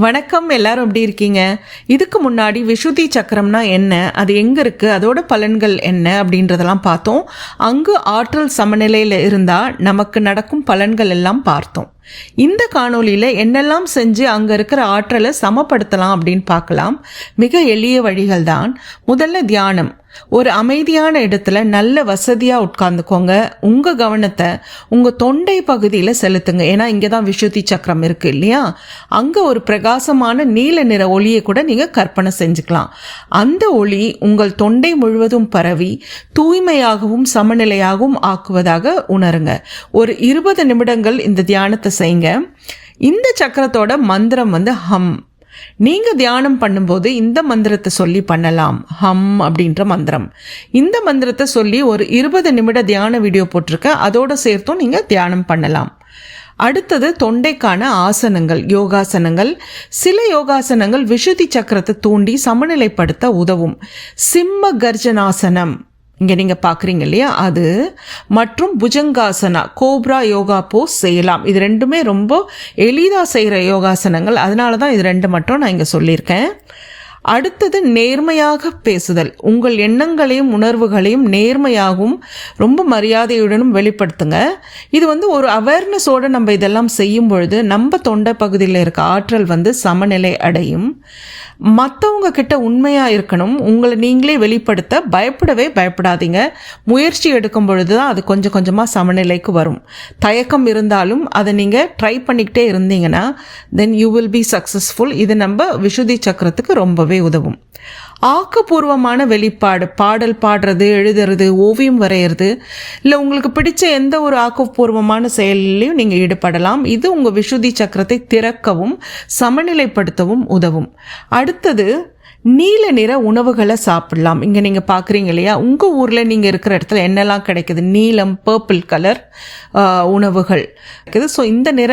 வணக்கம் எல்லாரும் எப்படி இருக்கீங்க? இதுக்கு முன்னாடி விஷுதி சக்கரம்னா என்ன? அது எங்கே இருக்குது அதோட பலன்கள் என்ன? அப்படின்றதெல்லாம் பார்த்தோம். அங்கு ஆற்றல் சமநிலையில் இருந்தால் நமக்கு நடக்கும் பலன்கள் எல்லாம் பார்த்தோம். இந்த காணொலியில் என்னெல்லாம் செஞ்சு அங்கே இருக்கிற ஆற்றலை சமப்படுத்தலாம் அப்படின்னு பார்க்கலாம். மிக எளிய வழிகள் தான் முதல்ல தியானம். ஒரு அமைதியான இடத்துல நல்ல வசதியாக உட்கார்ந்துக்கோங்க. உங்கள் கவனத்தை உங்கள் தொண்டை பகுதியில் செலுத்துங்க. ஏன்னா இங்கே தான் விஷுத்தி சக்கரம் இருக்குது இல்லையா? அங்கே ஒரு பிரகாசமான நீல நிற ஒளியை கூட நீங்கள் கற்பனை செஞ்சுக்கலாம். அந்த ஒளி உங்கள் தொண்டை முழுவதும் பரவி தூய்மையாகவும் சமநிலையாகவும் ஆக்குவதாக உணருங்க. ஒரு இருபது நிமிடங்கள் இந்த தியானத்தை செய்யுங்க இந்த சக்கரத்தோட மந்திரம் வந்து ஹம். நீங்கள் தியானம் பண்ணும்போது இந்த மந்திரத்தை சொல்லி பண்ணலாம். ஹம் அப்படின்ற மந்திரம். இந்த மந்திரத்தை சொல்லி ஒரு இருபது நிமிட தியான வீடியோ போட்டிருக்கேன். அதோடு சேர்த்தும் நீங்கள் தியானம் பண்ணலாம். அடுத்தது தொண்டைக்கான ஆசனங்கள் யோகாசனங்கள். சில யோகாசனங்கள் விஷுதி சக்கரத்தை தூண்டி சமநிலைப்படுத்த உதவும். சிம்ம கர்ஜனாசனம். இங்கே நீங்கள் பார்க்குறீங்க இல்லையா? அது மற்றும் புஜங்காசனா கோப்ரா யோகா போஸ் செய்யலாம். இது ரெண்டுமே ரொம்ப எளிதாக செய்கிற யோகாசனங்கள். அதனால தான் இது ரெண்டு மட்டும் நான் இங்கே சொல்லியிருக்கேன். அடுத்தது நேர்மையாக பேசுதல். உங்கள் எண்ணங்களையும் உணர்வுகளையும் நேர்மையாகவும் ரொம்ப மரியாதையுடனும் வெளிப்படுத்துங்க. இது வந்து ஒரு அவேர்னஸோடு நம்ம இதெல்லாம் செய்யும் பொழுது நம்ம தொண்டை பகுதியில் இருக்க ஆற்றல் வந்து சமநிலை அடையும். மற்றவங்க கிட்ட உண்மையாக இருக்கணும். உங்களை நீங்களே வெளிப்படுத்த பயப்படவே பயப்படாதீங்க. முயற்சி எடுக்கும் பொழுது தான் அது கொஞ்சம் கொஞ்சமாக சமநிலைக்கு வரும். தயக்கம் இருந்தாலும் அதை நீங்கள் ட்ரை பண்ணிக்கிட்டே இருந்தீங்கன்னா then you will be successful இது நம்ம விஷுதி சக்கரத்துக்கு ரொம்பவே உதவும். ஆக்கப்பூர்வமான வெளிப்பாடு பாடல் பாடுறது எழுதுறது ஓவியம் வரைகிறது இல்லை உங்களுக்கு பிடிச்ச எந்த ஒரு ஆக்கப்பூர்வமான செயலிலையும் நீங்கள் ஈடுபடலாம். இது உங்கள் விஷுதி சக்கரத்தை திறக்கவும் சமநிலைப்படுத்தவும் உதவும். அடுத்தது நீல நிற உணவுகளை சாப்பிடலாம். இங்கே நீங்கள் பார்க்குறீங்க இல்லையா? உங்கள் ஊரில் நீங்கள் இருக்கிற இடத்துல என்னெல்லாம் கிடைக்குது? நீலம் பர்பிள் கலர் உணவுகள். இருக்குது. ஸோ இந்த நிற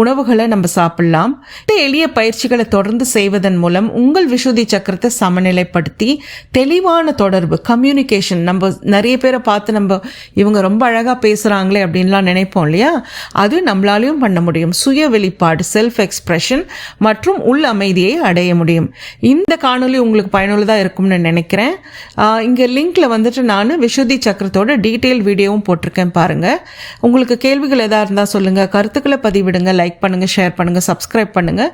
உணவுகளை நம்ம சாப்பிடலாம். இந்த எளிய பயிற்சிகளை தொடர்ந்து செய்வதன் மூலம் உங்கள் விஷுதி சக்கரத்தை சமநிலைப்படுத்தி தெளிவான தொடர்பு கம்யூனிகேஷன் நம்ம நிறைய பேரை பார்த்து நம்ம இவங்க ரொம்ப அழகாக பேசுகிறாங்களே அப்படின்லாம் நினைப்போம் இல்லையா? அது நம்மளாலையும் பண்ண முடியும். சுய வெளிப்பாடு செல்ஃப் எக்ஸ்பிரஷன் மற்றும் உள் அமைதியை அடைய முடியும். இந்த காணொலி உங்களுக்கு பயனுள்ளதாக இருக்கும்னு நினைக்கிறேன். இங்கே லிங்க்கில் வந்துட்டு நான் விஷுதி சக்கரத்தோட டீட்டெயில் வீடியோவும் போட்டிருக்கேன் பாருங்கள் உங்களுக்கு கேள்விகள் எதாக இருந்தால் சொல்லுங்கள் கருத்துக்களை பதிவிடுங்க லைக் பண்ணுங்கள் ஷேர் பண்ணுங்கள் சப்ஸ்கிரைப் பண்ணுங்கள்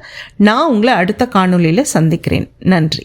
நான் உங்களை அடுத்த காணொலியில் சந்திக்கிறேன். நன்றி.